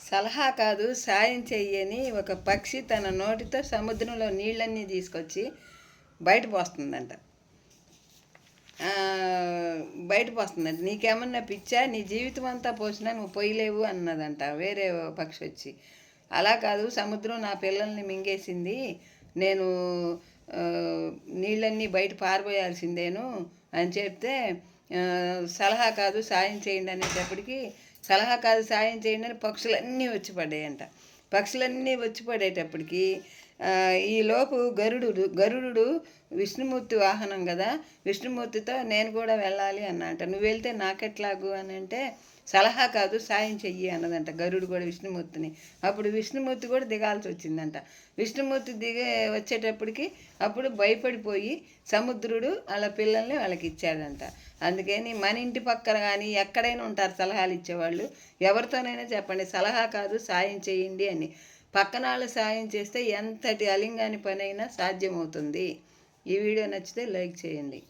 సలహా కాదు సాయం చెయ్యని ఒక పక్షి తన నోటితో సముద్రంలో నీళ్ళన్నీ తీసుకొచ్చి బయట పోస్తుందంట. బయట పోస్తుందంట. నీకేమన్నా పిచ్చా? నీ జీవితం అంతా పోసినా నువ్వు పోయలేవు అన్నదంట. వేరే పక్షి వచ్చి. అలా కాదు సముద్రం నా పిల్లల్ని మింగేసింది. నేను నీళ్ళన్నీ బయట పారిపోయాల్సిందేను అని చెప్తే సలహా కాదు సాయం చేయండి అనేటప్పటికి సలహా కాదు సాయం చేయండి అని పక్షులన్నీ వచ్చి పడ్డాయంట. పక్షులన్నీ వచ్చి పడేటప్పటికి ఈలోపు గరుడు గరుడు విష్ణుమూర్తి వాహనం కదా? విష్ణుమూర్తితో నేను కూడా వెళ్ళాలి అన్నంట. నువ్వు వెళ్తే నాకెట్లాగు అని అంటే సలహా కాదు సాయం చెయ్యి అన్నదంట గరుడు కూడా విష్ణుమూర్తిని. అప్పుడు విష్ణుమూర్తి కూడా దిగాల్సి వచ్చిందంట. విష్ణుమూర్తి దిగే వచ్చేటప్పటికి అప్పుడు భయపడిపోయి సముద్రుడు వాళ్ళ పిల్లల్ని వాళ్ళకి ఇచ్చాడంట. అందుకని మన ఇంటి పక్కన కానీ ఎక్కడైనా ఉంటారు సలహాలు ఇచ్చేవాళ్ళు. ఎవరితోనైనా చెప్పండి సలహా కాదు సాయం చేయండి అని. పక్కనాళ్ళు సాయం చేస్తే ఎంతటి అలింగాని పనైనా సాధ్యమవుతుంది. ఈ వీడియో నచ్చితే లైక్ చేయండి.